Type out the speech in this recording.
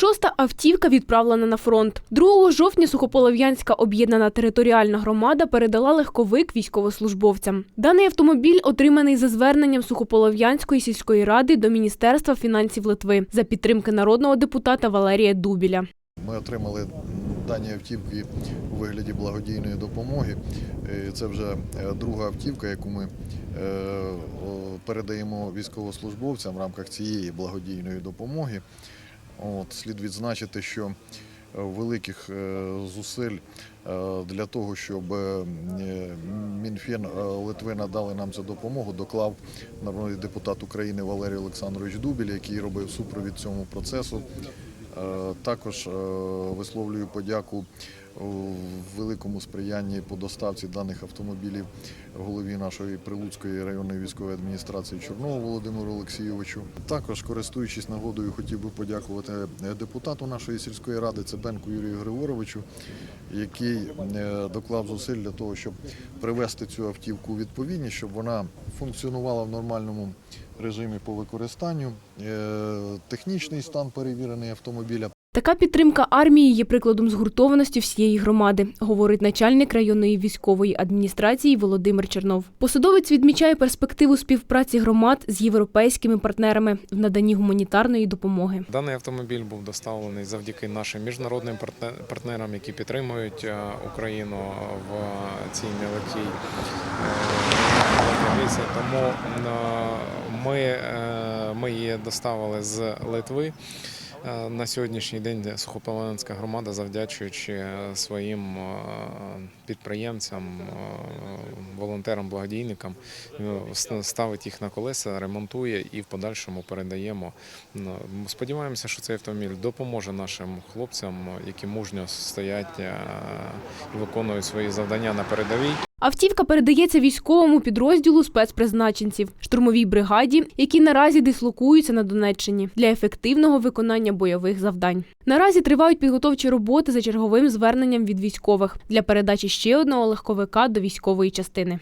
Шоста автівка відправлена на фронт. 2 жовтня Сухополов'янська об'єднана територіальна громада передала легковик військовослужбовцям. Даний автомобіль отриманий за зверненням Сухополов'янської сільської ради до Міністерства фінансів Литви за підтримки народного депутата Валерія Дубіля. Ми отримали дані автівки у вигляді благодійної допомоги. Е, Це вже е, друга автівка, яку ми е, передаємо військовослужбовцям в рамках цієї благодійної допомоги. От, слід відзначити, що е, великих е, зусиль е, для того, щоб Мінфін Литви надали нам цю допомогу, доклав народний депутат України Валерій Олександрович Дубіль, який робив супровід цьому процесу. Також висловлюю подяку у великому сприянні по доставці даних автомобілів голові нашої Прилуцької районної військової адміністрації Чорнову Володимиру Олексійовичу. Також, користуючись нагодою, хотів би подякувати депутату нашої сільської ради Цебенку Юрію Григоровичу, який е, доклав зусиль для того, щоб привести цю автівку у відповідність, щоб вона функціонувала в нормальному режимі по використанню. Е, Технічний стан перевірений автомобіля. Така підтримка армії є прикладом згуртованості всієї громади, говорить начальник районної військової адміністрації Володимир Чернов. Посадовець відмічає перспективу співпраці громад з європейськими партнерами в наданні гуманітарної допомоги. Даний автомобіль був доставлений завдяки нашим міжнародним партнерам, які підтримують е, Україну в цій нелегкій е, місці. Тому е, ми, ми її доставили з Литви. Е, На сьогоднішній день Сухополонська громада, завдячуючи своїм е, підприємцям, е, волонтерам, благодійникам, е, ставить їх на колеса, ремонтує і в подальшому передаємо. Сподіваємося, що цей автомобіль допоможе нашим хлопцям, які мужньо стоять е, і виконують свої завдання на передовій. Автівка передається військовому підрозділу спецпризначенців, штурмовій бригаді, які наразі дислокуються на Донеччині для ефективного виконання бойових завдань. Наразі тривають підготовчі роботи за черговим зверненням від військових для передачі ще одного легковика до військової частини.